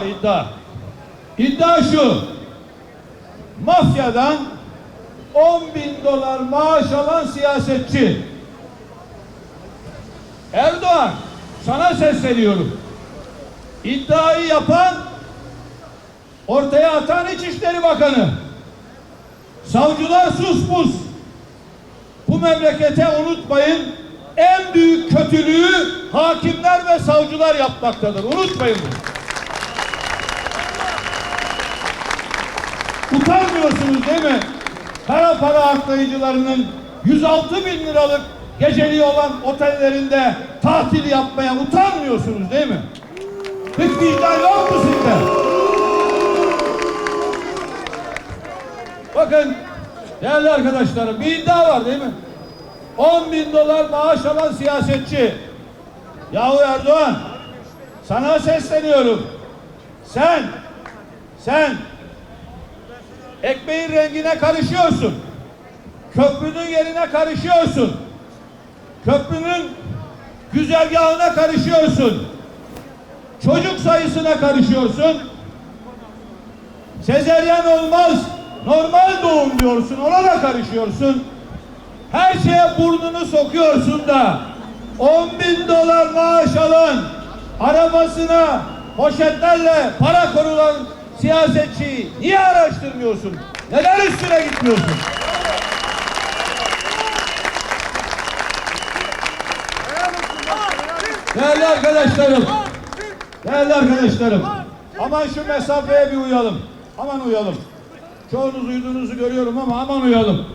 var iddia. İddia şu. Mafyadan 10 bin dolar maaş alan siyasetçi. Erdoğan sana sesleniyorum. İddiayı yapan ortaya atan İçişleri Bakanı. Savcılar sus pus. Bu memlekete unutmayın en büyük kötülüğü hakimler ve savcılar yapmaktadır. Unutmayın bunu. Utanmıyorsunuz değil mi? Kara para aklayıcılarının 106 bin liralık geceliği olan otellerinde tatil yapmaya utanmıyorsunuz değil mi? Hiç vicdan yok mu sizde? Bakın değerli arkadaşlarım bir iddia var değil mi? 10 bin dolar maaş alan siyasetçi. Yahu Erdoğan sana sesleniyorum. Sen sen ekmeğin rengine karışıyorsun. Köprünün yerine karışıyorsun. Köprünün güzergahına karışıyorsun. Çocuk sayısına karışıyorsun. Sezeryan olmaz. Normal doğum diyorsun. Ona da karışıyorsun. Her şeye burnunu sokuyorsun da 10 bin dolar maaş alan arabasına poşetlerle para korulan siyasetçiyi niye araştırmıyorsun? Neden üstüne gitmiyorsun? Değerli arkadaşlarım, değerli arkadaşlarım, aman şu mesafeye bir uyalım. Aman uyalım. Çoğunuz uyuduğunuzu görüyorum ama aman uyalım.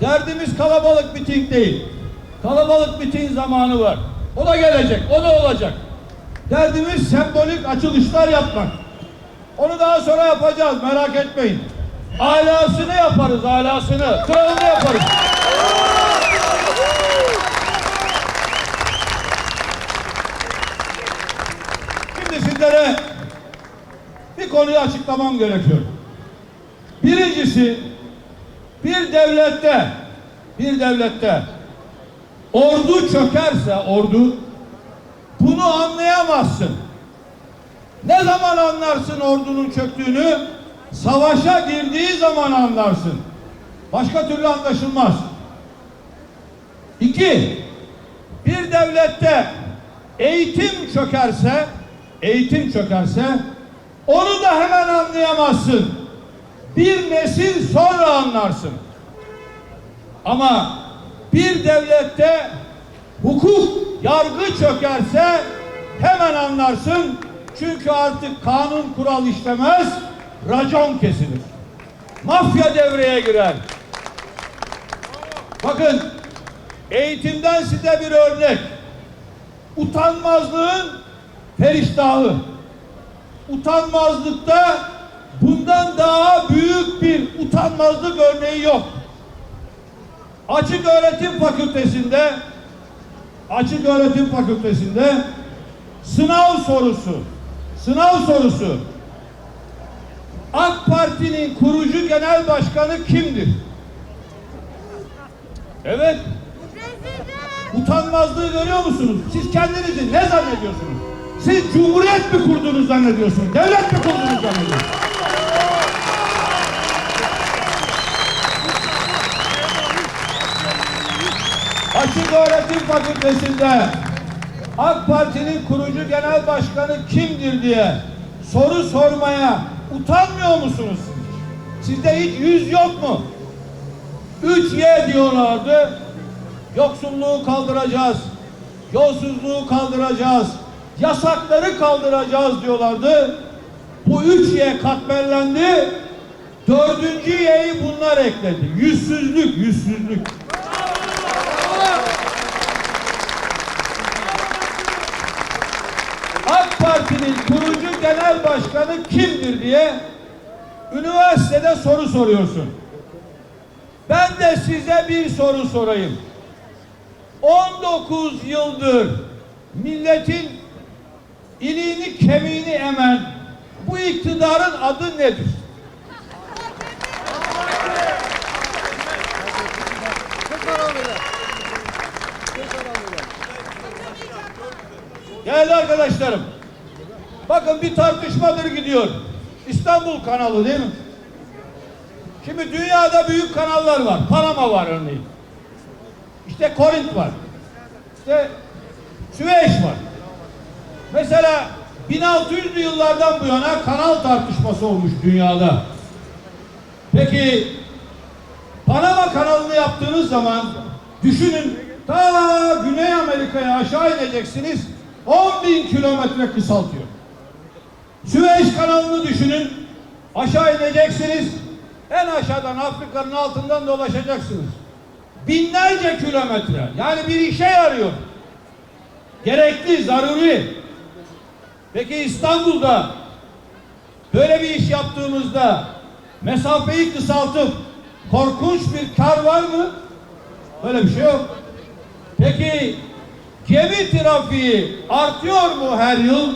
Derdimiz kalabalık miting değil. Kalabalık miting zamanı var. O da gelecek, o da olacak. Derdimiz sembolik açılışlar yapmak. Onu daha sonra yapacağız, merak etmeyin. Alasını yaparız, alasını. Kralını yaparız. Şimdi sizlere bir konuyu açıklamam gerekiyor. Birincisi bir devlette bir devlette ordu çökerse ordu bunu anlayamazsın. Ne zaman anlarsın ordunun çöktüğünü? Savaşa girdiği zaman anlarsın. Başka türlü anlaşılmaz. İki, bir devlette eğitim çökerse, eğitim çökerse onu da hemen anlayamazsın. Bir nesil sonra anlarsın. Ama bir devlette hukuk, yargı çökerse hemen anlarsın. Çünkü artık kanun kural işlemez, racon kesilir. Mafya devreye girer. Bakın eğitimden size bir örnek. Utanmazlığın periştahı. Utanmazlıkta bundan daha büyük bir utanmazlık örneği yok. Açık Öğretim Fakültesinde Açık Öğretim Fakültesinde sınav sorusu sınav sorusu AK Parti'nin kurucu genel başkanı kimdir? Evet. Utanmazlığı görüyor musunuz? Siz kendinizi ne zannediyorsunuz? Siz cumhuriyet mi kurdunuz zannediyorsunuz? Devlet mi kurdunuz zannediyorsunuz? Açık Öğretim Fakültesinde AK Parti'nin kurucu genel başkanı kimdir diye soru sormaya utanmıyor musunuz siz? Sizde hiç yüz yok mu? 3Y diyorlardı. Yoksulluğu kaldıracağız. Yolsuzluğu kaldıracağız. Yasakları kaldıracağız diyorlardı. Bu 3Y katmerlendi. Dördüncü Y'yi bunlar ekledi. Yüzsüzlük, yüzsüzlük. AK Parti'nin kurucu genel başkanı kimdir diye üniversitede soru soruyorsun. Ben de size bir soru sorayım. 19 yıldır milletin iliğini kemiğini emen bu iktidarın adı nedir? Değerli arkadaşlarım, Bakın bir tartışmadır gidiyor. İstanbul kanalı değil mi? Şimdi dünyada büyük kanallar var. Panama var örneğin. İşte Korint var. İşte Süveyş var. Mesela 1600'lü yıllardan bu yana kanal tartışması olmuş dünyada. Peki Panama kanalını yaptığınız zaman düşünün ta Güney Amerika'ya aşağı ineceksiniz 10 bin kilometre kısaltıyor. Süveyş kanalını düşünün aşağı ineceksiniz en aşağıdan Afrika'nın altından dolaşacaksınız. Binlerce kilometre yani bir işe yarıyor. Gerekli, zaruri. Peki İstanbul'da böyle bir iş yaptığımızda mesafeyi kısaltıp korkunç bir kar var mı? Böyle bir şey yok. Peki gemi trafiği artıyor mu her yıl?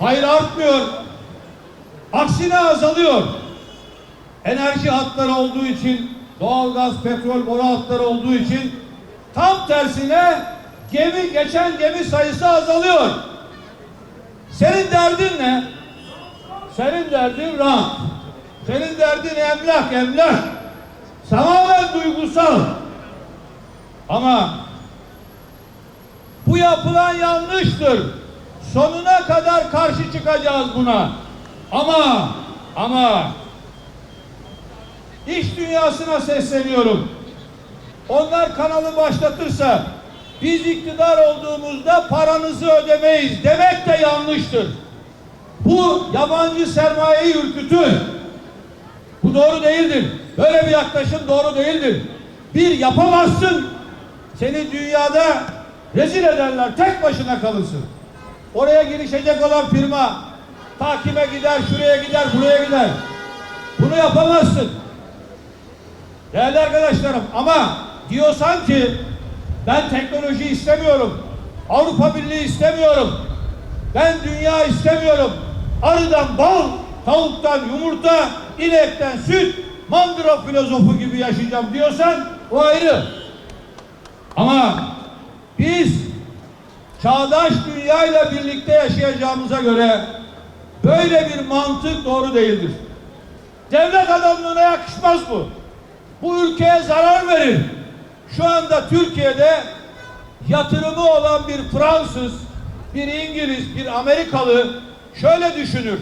Hayır artmıyor. Aksine azalıyor. Enerji hatları olduğu için, doğalgaz, petrol boru hatları olduğu için tam tersine gemi geçen gemi sayısı azalıyor. Senin derdin ne? Senin derdin rant. Senin derdin emlak, emlak. Tamamen duygusal. Ama bu yapılan yanlıştır. Sonuna kadar karşı çıkacağız buna. Ama ama iş dünyasına sesleniyorum. Onlar kanalı başlatırsa biz iktidar olduğumuzda paranızı ödemeyiz demek de yanlıştır. Bu yabancı sermayeyi ürkütür. Bu doğru değildir. Böyle bir yaklaşım doğru değildir. Bir yapamazsın. Seni dünyada rezil ederler. Tek başına kalırsın. Oraya girişecek olan firma takime gider, şuraya gider, buraya gider. Bunu yapamazsın. Değerli arkadaşlarım ama diyorsan ki ben teknoloji istemiyorum. Avrupa Birliği istemiyorum. Ben dünya istemiyorum. Arıdan bal, tavuktan yumurta, inekten süt, mandıra filozofu gibi yaşayacağım diyorsan o ayrı. Ama biz çağdaş dünyayla birlikte yaşayacağımıza göre böyle bir mantık doğru değildir. Devlet adamlığına yakışmaz bu. Bu ülkeye zarar verir. Şu anda Türkiye'de yatırımı olan bir Fransız, bir İngiliz, bir Amerikalı şöyle düşünür.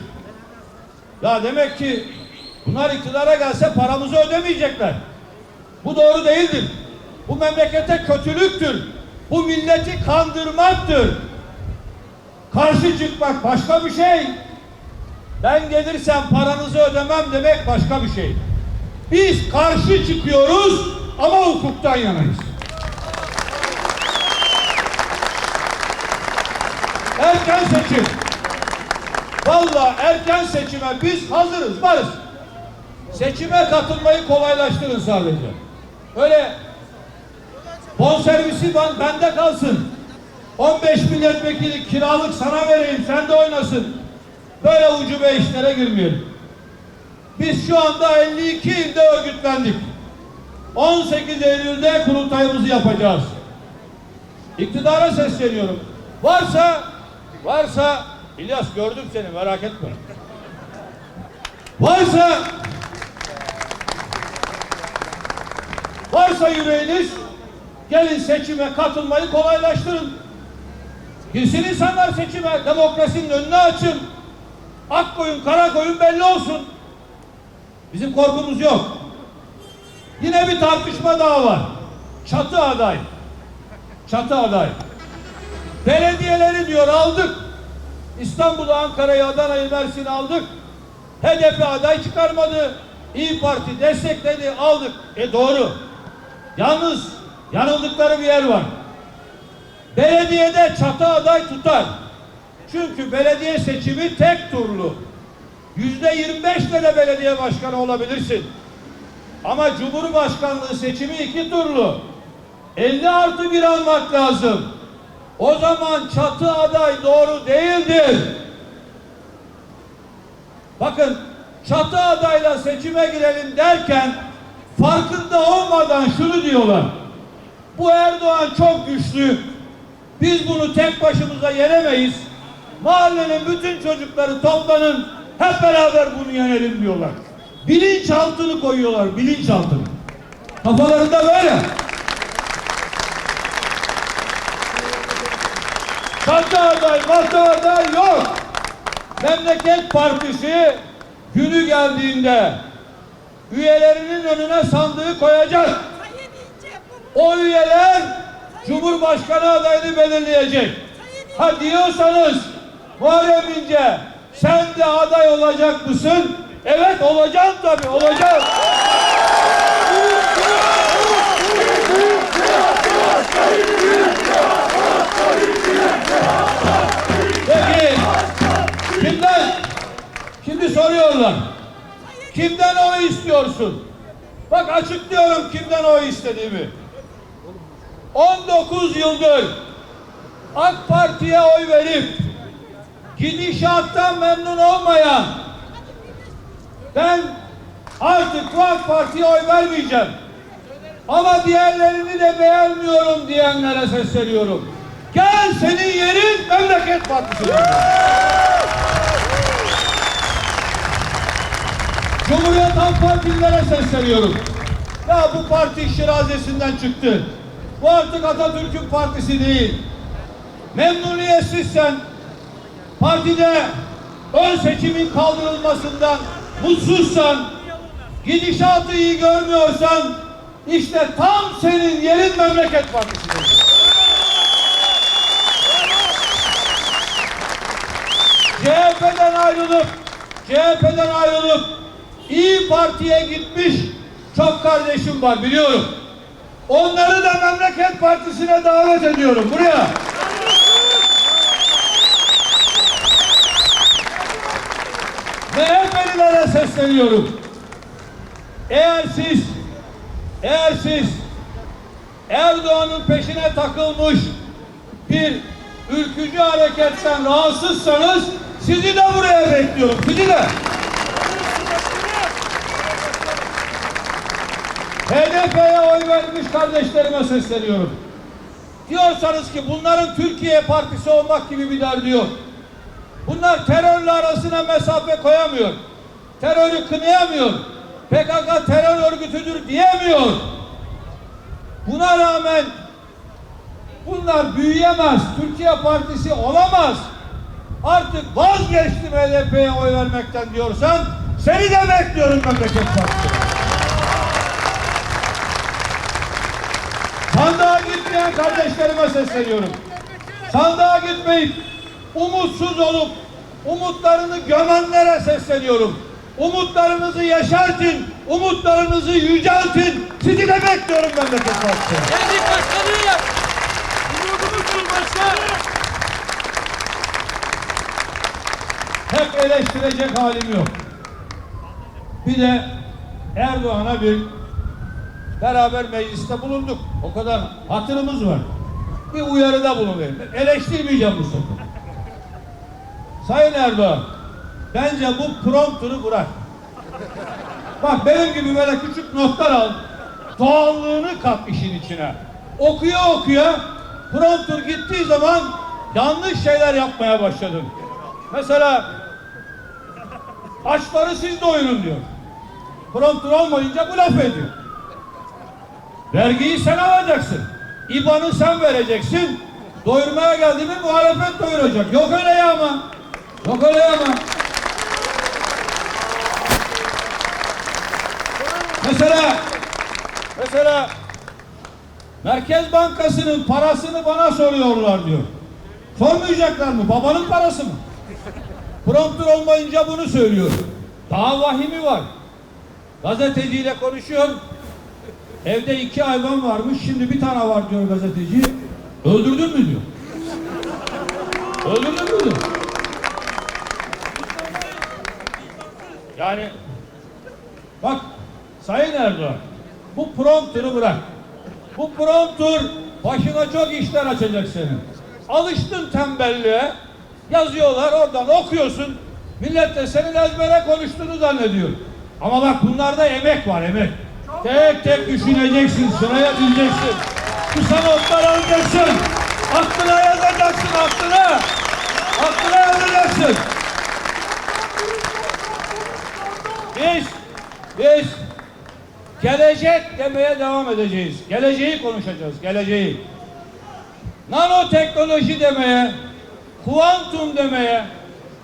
Ya demek ki bunlar iktidara gelse paramızı ödemeyecekler. Bu doğru değildir. Bu memlekete kötülüktür. Bu milleti kandırmaktır. Karşı çıkmak başka bir şey. Ben gelirsem paranızı ödemem demek başka bir şey. Biz karşı çıkıyoruz ama hukuktan yanayız. Erken seçim. Vallahi erken seçime biz hazırız, varız. Seçime katılmayı kolaylaştırın sadece. Öyle bonservisi ben, bende kalsın. 15 milletvekili kiralık sana vereyim, sen de oynasın. Böyle ucube işlere girmeyelim. Biz şu anda 52 ilde örgütlendik. 18 Eylül'de kurultayımızı yapacağız. İktidara sesleniyorum. Varsa, varsa İlyas gördüm seni merak etme. Varsa varsa yüreğiniz gelin seçime katılmayı kolaylaştırın. Girsin insanlar seçime, demokrasinin önünü açın. Ak koyun, kara koyun belli olsun. Bizim korkumuz yok. Yine bir tartışma daha var. Çatı aday. Çatı aday. Belediyeleri diyor aldık. İstanbul'u, Ankara'yı, Adana'yı, Mersin'i aldık. HDP aday çıkarmadı. İyi Parti destekledi, aldık. E doğru. Yalnız yanıldıkları bir yer var. Belediyede çatı aday tutar. Çünkü belediye seçimi tek turlu. Yüzde 25 de belediye başkanı olabilirsin. Ama Cumhurbaşkanlığı seçimi iki turlu. 50 artı bir almak lazım. O zaman çatı aday doğru değildir. Bakın çatı adayla seçime girelim derken farkında olmadan şunu diyorlar. Bu Erdoğan çok güçlü. Biz bunu tek başımıza yenemeyiz. Mahallenin bütün çocukları toplanın. Hep beraber bunu yenelim diyorlar. Bilinçaltını koyuyorlar. Bilinçaltını. Kafalarında böyle. Sahte aday, mahte aday yok. Memleket Partisi günü geldiğinde üyelerinin önüne sandığı koyacak. O üyeler Cumhurbaşkanı adayını belirleyecek. Ha diyorsanız Muharrem İnce sen de aday olacak mısın? Evet olacağım tabii olacağım. Peki kimden? Şimdi soruyorlar. Kimden oy istiyorsun? Bak açıklıyorum kimden oy istediğimi. 19 yıldır AK Parti'ye oy verip gidişattan memnun olmayan ben artık bu AK Parti'ye oy vermeyeceğim. Ama diğerlerini de beğenmiyorum diyenlere sesleniyorum. Gel senin yerin memleket partisi. Cumhuriyet Halk Partililere sesleniyorum. Ya bu parti şirazesinden çıktı. Bu artık Atatürk'ün partisi değil. Memnuniyetsizsen partide ön seçimin kaldırılmasından mutsuzsan gidişatı iyi görmüyorsan işte tam senin yerin memleket partisidir. CHP'den ayrılıp CHP'den ayrılıp İyi Parti'ye gitmiş çok kardeşim var biliyorum. Onları da Memleket Partisi'ne davet ediyorum buraya. MHP'lilere sesleniyorum. Eğer siz eğer siz Erdoğan'ın peşine takılmış bir ülkücü hareketten rahatsızsanız sizi de buraya bekliyorum. Sizi de. HDP'ye oy vermiş kardeşlerime sesleniyorum. Diyorsanız ki bunların Türkiye partisi olmak gibi bir derdi yok. Bunlar terörle arasına mesafe koyamıyor. Terörü kınayamıyor. PKK terör örgütüdür diyemiyor. Buna rağmen bunlar büyüyemez. Türkiye partisi olamaz. Artık vazgeçtim HDP'ye oy vermekten diyorsan seni de bekliyorum memleket partisi. Gitmeyen kardeşlerime sesleniyorum. Sandığa gitmeyip umutsuz olup umutlarını gömenlere sesleniyorum. Umutlarınızı yaşartın, umutlarınızı yüceltin. Sizi de bekliyorum memleket partisi. Geldik başkanıyla. Umudumuzdur başkan. Hep eleştirecek halim yok. Bir de Erdoğan'a bir beraber mecliste bulunduk. O kadar hatırımız var. Bir uyarıda bulunayım. Eleştirmeyeceğim bu sefer. Sayın Erdoğan, bence bu prompturu bırak. Bak benim gibi böyle küçük notlar al. Doğallığını kat işin içine. Okuya okuya promptur gittiği zaman yanlış şeyler yapmaya başladın. Mesela açları siz doyurun diyor. Promptur olmayınca bu laf ediyor. Vergiyi sen alacaksın. İban'ı sen vereceksin. Doyurmaya geldi mi muhalefet doyuracak. Yok öyle ya ama. Yok öyle ya ama. Mesela mesela Merkez Bankası'nın parasını bana soruyorlar diyor. Sormayacaklar mı? Babanın parası mı? Promptur olmayınca bunu söylüyor. Daha vahimi var. Gazeteciyle konuşuyor. Evde iki hayvan varmış. Şimdi bir tane var diyor gazeteci. Öldürdün mü diyor. Öldürdün mü diyor. Yani bak Sayın Erdoğan bu prompturu bırak. Bu promptur başına çok işler açacak senin. Alıştın tembelliğe. Yazıyorlar oradan okuyorsun. Millet de senin ezbere konuştuğunu zannediyor. Ama bak bunlarda emek var emek. Tek tek düşüneceksin, sıraya dizeceksin. Kısa notlar alacaksın. Aklına yazacaksın aklına. Aklına yazacaksın. Biz, biz gelecek demeye devam edeceğiz. Geleceği konuşacağız, geleceği. Nanoteknoloji demeye, kuantum demeye,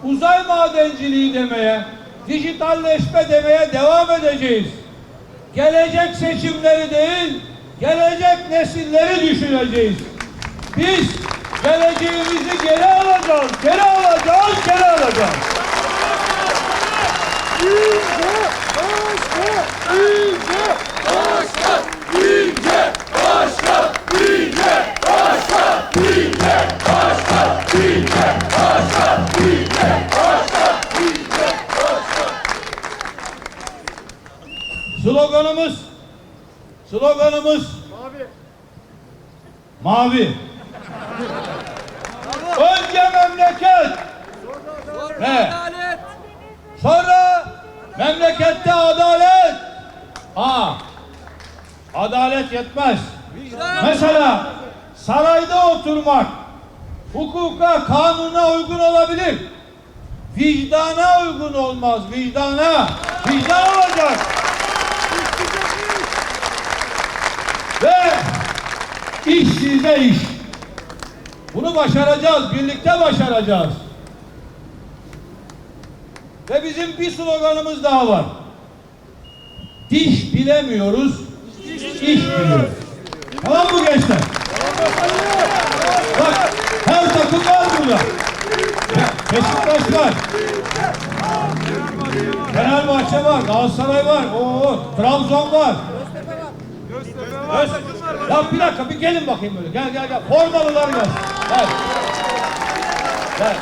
uzay madenciliği demeye, dijitalleşme demeye devam edeceğiz. Gelecek seçimleri değil, gelecek nesilleri düşüneceğiz. Biz geleceğimizi geri alacağız, geri alacağız, geri alacağız. Sloganımız, sloganımız mavi. Önce memleket, Ne? Adalet. sonra memlekette adalet. Ha, adalet yetmez. Vicdan. Mesela sarayda oturmak hukuka, kanuna uygun olabilir. Vicdana uygun olmaz. Vicdana. Vicdan olacak. Ve iş size iş. Bunu başaracağız. Birlikte başaracağız. Ve bizim bir sloganımız daha var. Diş bilemiyoruz, iş biliyoruz. Tamam mı gençler? Bak her takım var burada. Beşiktaş var. Fenerbahçe var, Galatasaray var, oo, Trabzon var. Öz, ya bir dakika bir gelin bakayım böyle. Gel gel gel. Formalılar gelsin. Gel. Gel.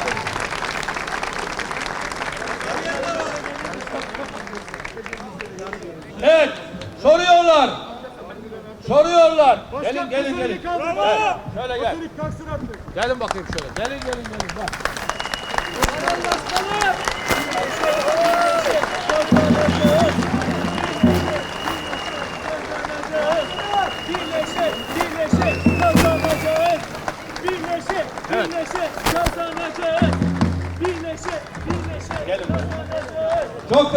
Evet. Soruyorlar. Soruyorlar. Gelin gelin gelin. Evet, Şöyle gel. Gelin bakayım şöyle. Gelin gelin gelin. Bak. Birleşe,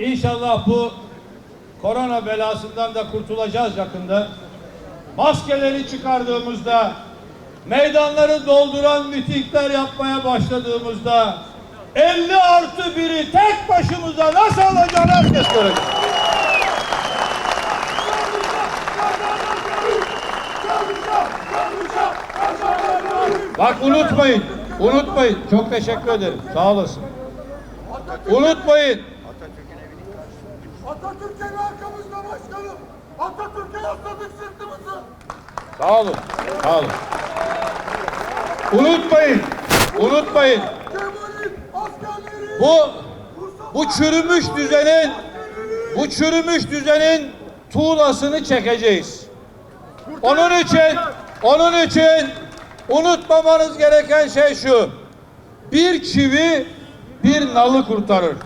inşallah bu korona belasından da kurtulacağız yakında. Maskeleri çıkardığımızda, meydanları dolduran mitingler yapmaya başladığımızda 50 artı 1'i tek başımıza nasıl alacağını herkes görecek. Bak unutmayın, unutmayın. Çok teşekkür ederim. Sağ olasın. Unutmayın. Atatürk'e arkamızda başkanım. Atatürk'e yasladık sırtımızı. Sağ olun. Sağ olun. Unutmayın. Unutmayın. Bu bu çürümüş düzenin bu çürümüş düzenin tuğlasını çekeceğiz. Onun için onun için unutmamanız gereken şey şu. Bir çivi bir nalı kurtarır.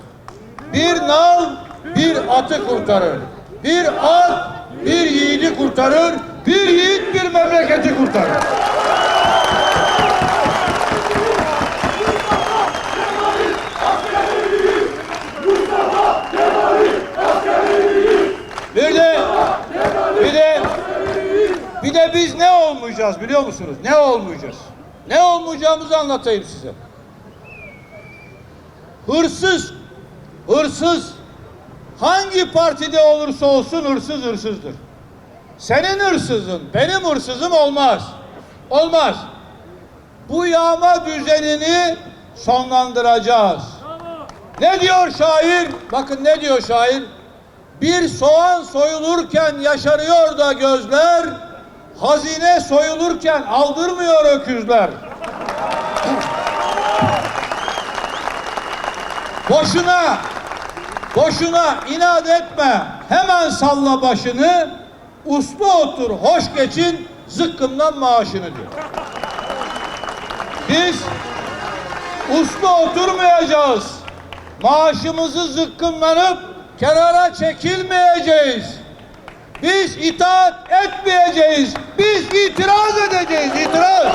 Bir nal bir atı kurtarır. Bir at bir yiğidi kurtarır. Bir yiğit bir memleketi kurtarır. Bir de bir de bir de biz ne olmayacağız biliyor musunuz? Ne olmayacağız? Ne olmayacağımızı anlatayım size. Hırsız, hırsız hangi partide olursa olsun hırsız hırsızdır. Senin hırsızın, benim hırsızım olmaz. Olmaz. Bu yağma düzenini sonlandıracağız. Ne diyor şair? Bakın ne diyor şair? Bir soğan soyulurken yaşarıyor da gözler, hazine soyulurken aldırmıyor öküzler. Boşuna, boşuna inat etme. Hemen salla başını. Uslu otur, hoş geçin. Zıkkımdan maaşını diyor. Biz uslu oturmayacağız. Maaşımızı zıkkımlanıp kenara çekilmeyeceğiz. Biz itaat etmeyeceğiz. Biz itiraz edeceğiz, itiraz.